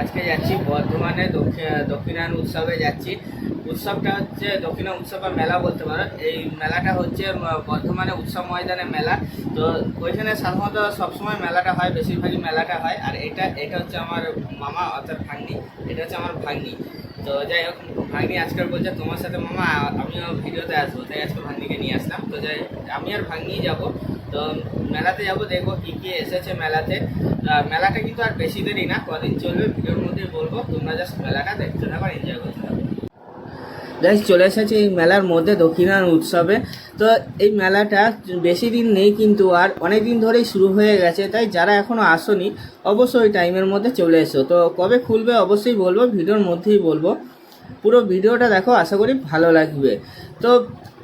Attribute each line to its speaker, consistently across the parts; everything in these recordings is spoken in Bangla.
Speaker 1: আজকে যাচ্ছি বর্ধমানে দক্ষিণ- দক্ষিণায়ন উৎসবে যাচ্ছি। উৎসবটা হচ্ছে দক্ষিণা উৎসব বা মেলা বলতে পারো। এই মেলাটা হচ্ছে বর্ধমানে উৎসব ময়দানে মেলা। তো ওইখানে সাধারণত সবসময় মেলাটা হয়, বেশিরভাগই মেলাটা হয়। আর এটা এটা হচ্ছে আমার মামা, অর্থাৎ ভাগ্নি। এটা হচ্ছে আমার ভাগ্নি। তো যাই হোক, ভাগ্নি আজকাল বলছে তোমার সাথে মামা, আমিও ভিডিওতে আসব। তাই আজকে ভাগ্নিকে নিয়ে আসলাম। তো যাই আমি আর ভাগ্নি যাব। তো মেলাতে যাব, দেখব কী কী এসেছে মেলাতে। মেলাটা কিন্তু আর বেশি দেরি না, কদিন চলবে ভিডিওর মধ্যেই বলব। তোমরা জাস্ট মেলাটা দেখতে থাকো এনজয় করতে থাকো। চলে এসেছে এই মেলার মধ্যে দক্ষিণায়ন উৎসবে। তো এই মেলাটা বেশি দিন নেই কিন্তু আর অনেক দিন ধরেই শুরু হয়ে গেছে, তাই যারা এখনও আসনি, অবশ্যই টাইমের মধ্যে চলে এসো। তো কবে খুলবে অবশ্যই বলব, ভিডিওর মধ্যেই বলব। পুরো ভিডিওটা দেখো, আশা করি ভালো লাগবে। তো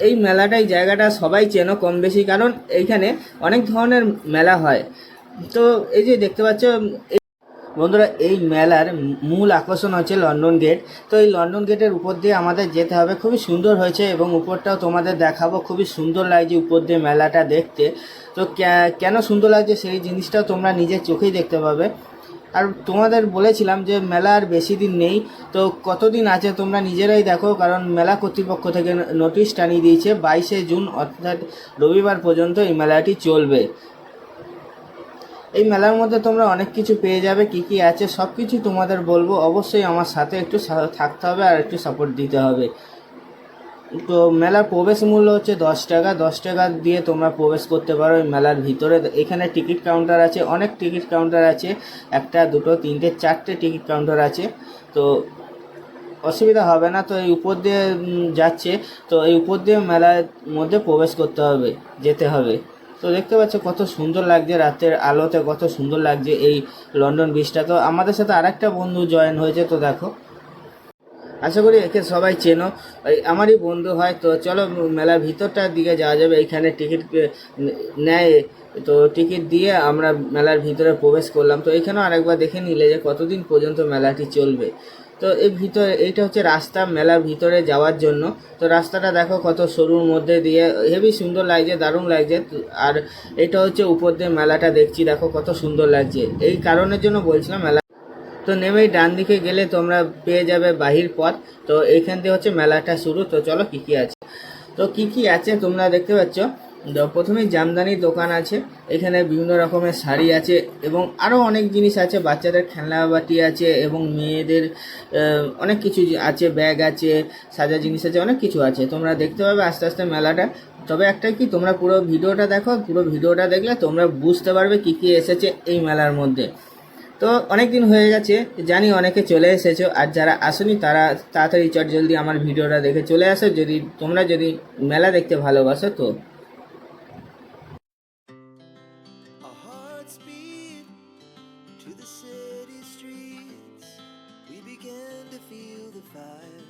Speaker 1: এই মেলাটাই জায়গাটা সবাই চেনো কম বেশি, কারণ এইখানে অনেক ধরনের মেলা হয়। তো এই যে দেখতে পাচ্ছ বন্ধুরা, এই মেলার মূল আকর্ষণ হচ্ছে লন্ডন গেট। তো এই লন্ডন গেটের উপর দিয়ে আমাদের যেতে হবে। খুবই সুন্দর হয়েছে এবং উপরটাও তোমাদের দেখাবো। খুবই সুন্দর লাগছে উপর দিয়ে মেলাটা দেখতে। তো কেন সুন্দর লাগছে সেই জিনিসটাও তোমরা নিজের চোখেই দেখতে পাবে। আর তোমাদের বলেছিলাম যে মেলা আর বেশি দিন নেই, তো কতদিন আছে তোমরা নিজেরাই দেখো, কারণ মেলা কর্তৃপক্ষ থেকে নোটিশ টানিয়ে দিয়েছে বাইশে জুন, অর্থাৎ রবিবার পর্যন্ত এই মেলাটি চলবে। এই মেলার মধ্যে তোমরা অনেক কিছু পেয়ে যাবে, কি কি আছে সব কিছু তোমাদের বলব। অবশ্যই আমার সাথে একটু থাকতে হবে আর একটু সাপোর্ট দিতে হবে। তো মেলার প্রবেশ মূল্য হচ্ছে দশ টাকা। দশ টাকা দিয়ে তোমরা প্রবেশ করতে পারো এই মেলার ভিতরে। এখানে টিকিট কাউন্টার আছে, অনেক টিকিট কাউন্টার আছে। একটা, দুটো, তিনটে, চারটে টিকিট কাউন্টার আছে। তো অসুবিধা হবে না। তো এই উপর দিয়ে যাচ্ছে। তো এই উপর দিয়ে মেলার মধ্যে প্রবেশ করতে হবে, যেতে হবে। তো দেখতে পাচ্ছ কত সুন্দর লাগছে রাতের আলোতে, কত সুন্দর লাগছে এই লন্ডন ব্রিজটা তো আমাদের সাথে আরেকটা বন্ধু জয়েন হয়েছে, তো দেখো। আশা করি একে সবাই চেনো। আমারই বন্ধু হয়, তো চলো মেলার ভিতরটার দিকে যাওয়া যাবে। এইখানে টিকিট নেয়, তো টিকিট দিয়ে আমরা মেলার ভিতরে প্রবেশ করলাম। তো এখানেও আরেকবার দেখে নিলে যে কতদিন পর্যন্ত মেলাটি চলবে। তো এই ভিতরে, এইটা হচ্ছে রাস্তা মেলার ভিতরে যাওয়ার জন্য। তো রাস্তাটা দেখো কত সরুর মধ্যে দিয়ে হেভি সুন্দর লাগছে, দারুণ লাগছে। আর এটা হচ্ছে উপর দিয়ে মেলাটা দেখছি, দেখো কত সুন্দর লাগছে। এই কারণের জন্য বলছিলাম মেলা তো নেমেই ডান দিকে গেলে তোমরা পেয়ে যাবে বাহির পথ। তো এইখান থেকে হচ্ছে মেলাটা শুরু। তো চলো কী কী আছে? তো কী কী আছে তোমরা দেখতে পাচ্ছ? প্রথমেই জামদানির দোকান আছে। এখানে বিভিন্ন রকমের শাড়ি আছে এবং আরও অনেক জিনিস আছে। বাচ্চাদের খেলনাবাটি আছে এবং মেয়েদের অনেক কিছু আছে, ব্যাগ আছে, সাজা জিনিস আছে, অনেক কিছু আছে। তোমরা দেখতে পাবে আস্তে আস্তে মেলাটা। তবে একটা কি, তোমরা পুরো ভিডিওটা দেখো। পুরো ভিডিওটা দেখলে তোমরা বুঝতে পারবে কি কি এসেছে এই মেলার মধ্যে। তো অনেক দিন হয়ে গেছে, জানি অনেকে চলে এসেছ, আর যারা আসনি তারা তাড়াতাড়ি চট জলদি আমার ভিডিওটা দেখে চলে আসো, যদি তোমরা যদি মেলা দেখতে ভালোবাসো তো
Speaker 2: to the city streets. We began to feel the fire.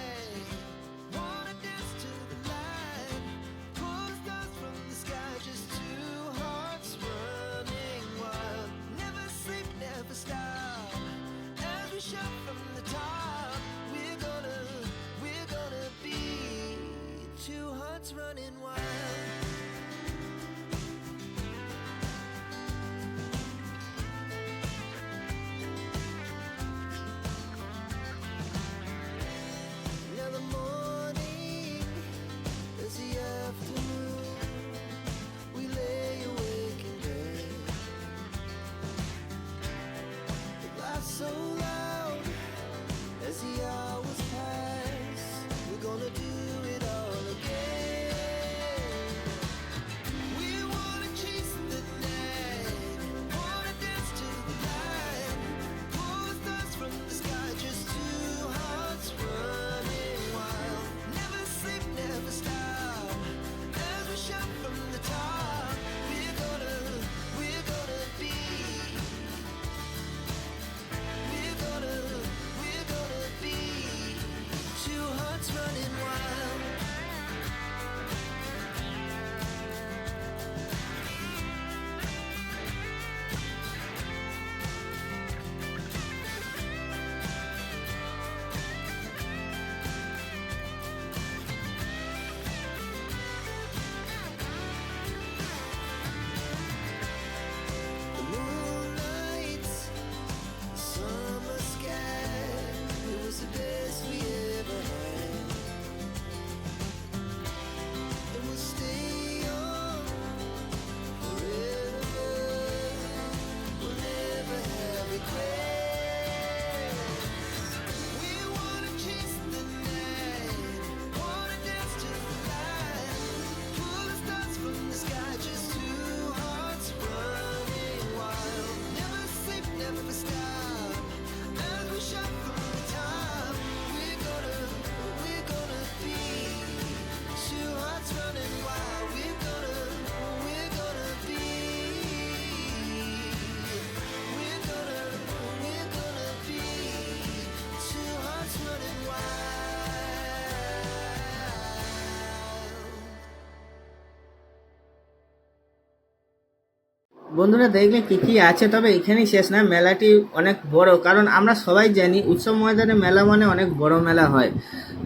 Speaker 2: running wild.
Speaker 1: বন্ধুরা দেখলে কি কি আছে, তবে এখানেই শেষ না, মেলাটি অনেক বড়, কারণ আমরা সবাই জানি উৎসব ময়দানে মেলা মানে অনেক বড় মেলা হয়।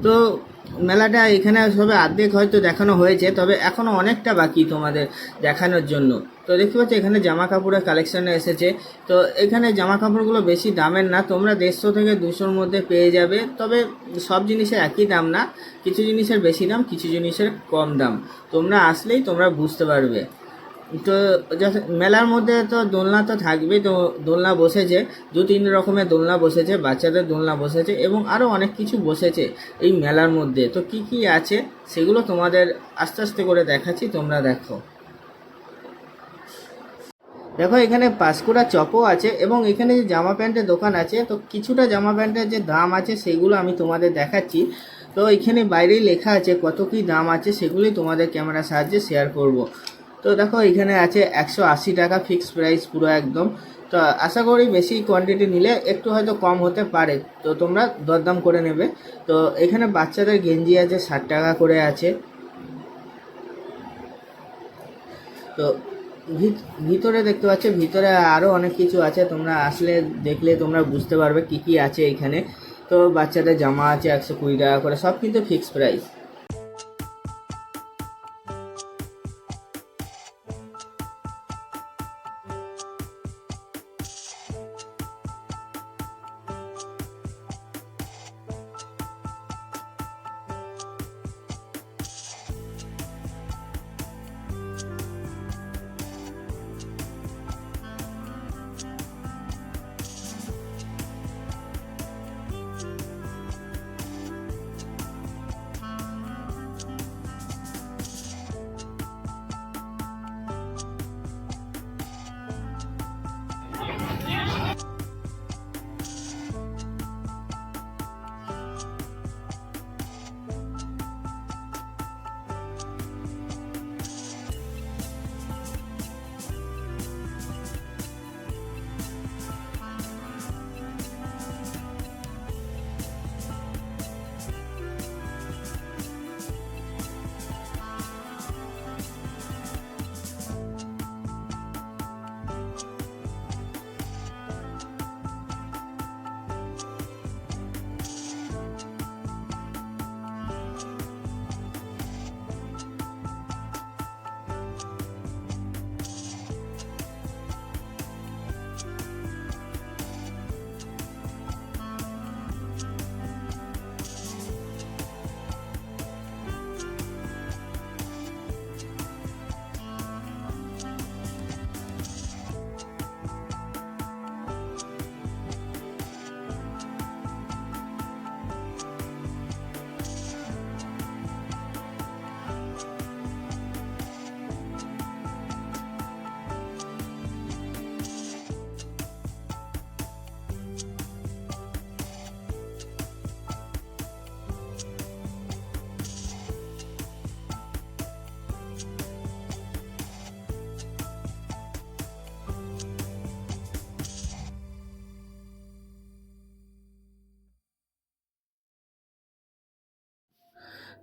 Speaker 1: তো মেলাটা এখানে সবে অর্ধেক হয়তো দেখানো হয়েছে, তবে এখনও অনেকটা বাকি তোমাদের দেখানোর জন্য। তো দেখতে পাচ্ছ, এখানে জামা কাপড়ের কালেকশানে এসেছে। তো এখানে জামা কাপড়গুলো বেশি দামের না, তোমরা দেড়শো থেকে দুশোর মধ্যে পেয়ে যাবে, তবে সব জিনিসের একই দাম না, কিছু জিনিসের বেশি দাম, কিছু জিনিসের কম দাম। তোমরা আসলেই তোমরা বুঝতে পারবে। তো মেলার মধ্যে তো দোলনা তো থাকবেই, তো দোলনা বসেছে, দু তিন রকমের দোলনা বসেছে, বাচ্চাদের দোলনা বসেছে এবং আরও অনেক কিছু বসেছে এই মেলার মধ্যে। তো কি কি আছে সেগুলো তোমাদের আস্তে আস্তে করে দেখাচ্ছি, তোমরা দেখো। দেখো, এখানে পাঁশকুড়া চপও আছে এবং এখানে যে জামা প্যান্টের দোকান আছে, তো কিছুটা জামা প্যান্টের যে দাম আছে সেগুলো আমি তোমাদের দেখাচ্ছি। তো এখানে বাইরেই লেখা আছে কত কি দাম আছে সেগুলোই তোমাদের ক্যামেরার সাহায্যে শেয়ার করব। তো দেখো, এখানে আছে একশো আশি টাকা ফিক্স প্রাইস পুরো একদম। তো আশা করি বেশি কোয়ান্টিটি নিলে একটু হয়তো কম হতে পারে। তো তোমরা দরদাম করে নেবে। তো এখানে বাচ্চাদের গেঞ্জি আছে, ষাট টাকা করে আছে। তো ভিত- ভিতরে দেখতে পাচ্ছ, ভিতরে আরও অনেক কিছু আছে। তোমরা আসলে দেখলে তোমরা বুঝতে পারবে কি কি আছে এখানে। তো বাচ্চাদের জামা আছে একশো কুড়ি টাকা করে, সব কিন্তু ফিক্স প্রাইস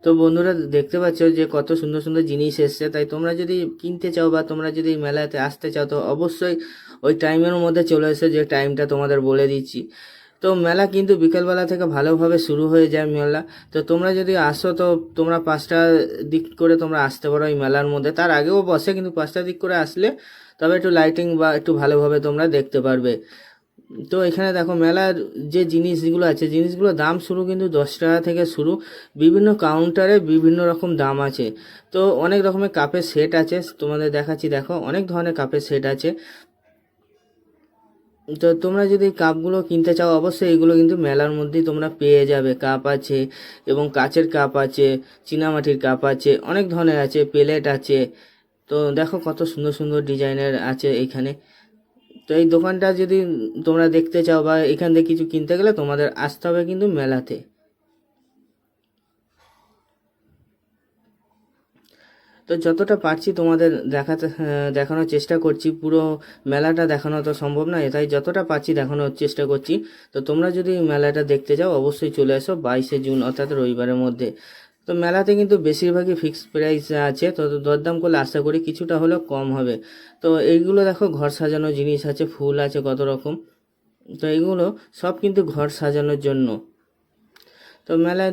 Speaker 1: তো বন্ধুরা দেখতে পাচ্ছ যে কত সুন্দর সুন্দর জিনিস এসছে। তাই তোমরা যদি কিনতে চাও বা তোমরা যদি মেলাতে আসতে চাও, তো অবশ্যই ওই টাইমের মধ্যে চলে এসো, যে টাইমটা তোমাদের বলে দিচ্ছি। তো মেলা কিন্তু বিকেলবেলা থেকে ভালোভাবে শুরু হয়ে যায় মেলা। তো তোমরা যদি আসো, তো তোমরা পাঁচটা দিক করে তোমরা আসতে পারো এই মেলার মধ্যে। তার আগেও বসে, কিন্তু পাঁচটা দিক করে আসলে তবে একটু লাইটিং বা একটু ভালোভাবে তোমরা দেখতে পারবে। তো এখানে দেখো মেলার যে জিনিসগুলো আছে, জিনিসগুলোর দাম শুরু কিন্তু দশ টাকা থেকে শুরু। বিভিন্ন কাউন্টারে বিভিন্ন রকম দাম আছে। তো অনেক রকমের কাপের সেট আছে, তোমাদের দেখাচ্ছি, দেখো অনেক ধরনের কাপের সেট আছে। তো তোমরা যদি কাপগুলো কিনতে চাও, অবশ্যই এগুলো কিন্তু মেলার মধ্যেই তোমরা পেয়ে যাবে। কাপ আছে এবং কাচের কাপ আছে, চীনামাটির কাপ আছে, অনেক ধরনের আছে প্লেট আছে। তো দেখো কত সুন্দর সুন্দর ডিজাইনের আছে এখানে। তো এই দোকানটা যদি তোমরা দেখতে চাও বা এখান থেকে কিছু কিনতে গেলে তোমাদের আসতে হবে কিন্তু মেলাতে। তো যতটা পারছি তোমাদের দেখাতে হ্যাঁ, দেখানোর চেষ্টা করছি। পুরো মেলাটা দেখানো তো সম্ভব নয় তাই যতটা পারছি দেখানোর চেষ্টা করছি। তো তোমরা যদি মেলাটা দেখতে যাও অবশ্যই চলে এসো বাইশে জুন অর্থাৎ রবিবারের মধ্যে। তো মেলাতে কিন্তু বেশিরভাগই ফিক্সড প্রাইস আছে, তো দরদাম করলে আশা করি কিছুটা হলেও কম হবে। তো এইগুলো দেখো, ঘর সাজানো জিনিস আছে, ফুল আছে, কত রকম। তো এইগুলো সব কিন্তু ঘর সাজানোর জন্য। তো মেলায়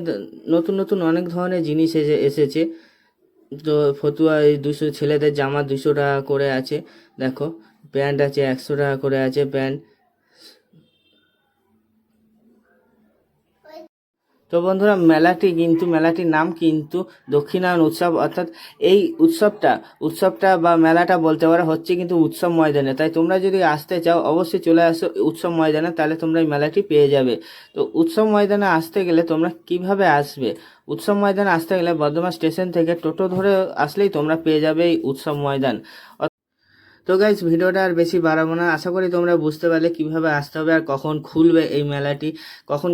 Speaker 1: নতুন নতুন অনেক ধরনের জিনিস এসে, এসেছে। তো ফতুয়া এই দুশো, ছেলেদের জামা দুশো টাকা করে আছে। দেখো, প্যান্ট আছে একশো টাকা করে আছে, প্যান্ট। তো বন্ধুরা, মেলাটি কিন্তু, মেলাটির নাম কিন্তু দক্ষিণায়ন উৎসব, অর্থাৎ এই উৎসবটা উৎসবটা বা মেলাটা বলতে পারো হচ্ছে কিন্তু উৎসব ময়দানে। তাই তোমরা যদি আসতে চাও, অবশ্যই চলে আসো উৎসব ময়দানে, তাহলে তোমরা এই মেলাটি পেয়ে যাবে। তো উৎসব ময়দানে আসতে গেলে তোমরা কীভাবে আসবে? উৎসব ময়দানে আসতে গেলে বর্ধমান স্টেশন থেকে টোটো ধরে আসলেই তোমরা পেয়ে যাবে এই উৎসব ময়দান। তো গাইজ ভিডিওটা আর বেশি বাড়াবো না। আশা করি তোমরা বুঝতে পারলে কীভাবে আসতে হবে আর কখন খুলবে এই মেলাটি, কখন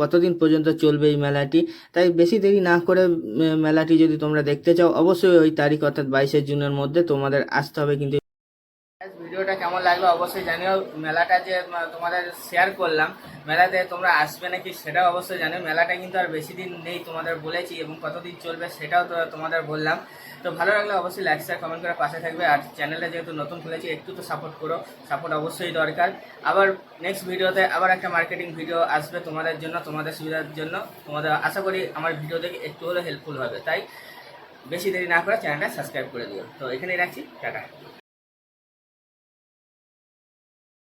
Speaker 1: কতদিন পর্যন্ত চলবে এই মেলাটি। তাই বেশি দেরি না করে মেলাটি যদি তোমরা দেখতে চাও, অবশ্যই ওই তারিখ অর্থাৎ বাইশে জুনের মধ্যে তোমাদের আসতে হবে। কিন্তু ভিডিওটা কেমন লাগল অবশ্যই জানিও। মেলাটা যে তোমাদের শেয়ার করলাম, মেলাতে তোমরা আসবে নাকি সেটাও অবশ্যই জানিও। মেলাটা কিন্তু আর বেশি দিন নেই তোমাদের বলেছি এবং কতদিন চলবে সেটাও তো তোমাদের বললাম। তো ভালো লাগলে অবশ্যই লাইক শেয়ার কমেন্ট করে পাশে থাকবে। আর চ্যানেলটা যেহেতু নতুন খুলেছি, একটু তো সাপোর্ট করো। সাপোর্ট অবশ্যই দরকার। আবার নেক্সট ভিডিওতে আবার একটা মার্কেটিং ভিডিও আসবে তোমাদের জন্য, তোমাদের সুবিধার জন্য। তোমাদের আশা করি আমার ভিডিও দেখে একটু হলেও হেল্পফুল হবে। তাই বেশি দেরি না করে চ্যানেলটা সাবস্ক্রাইব করে দিও। তো এখানেই রাখছি। টাটা।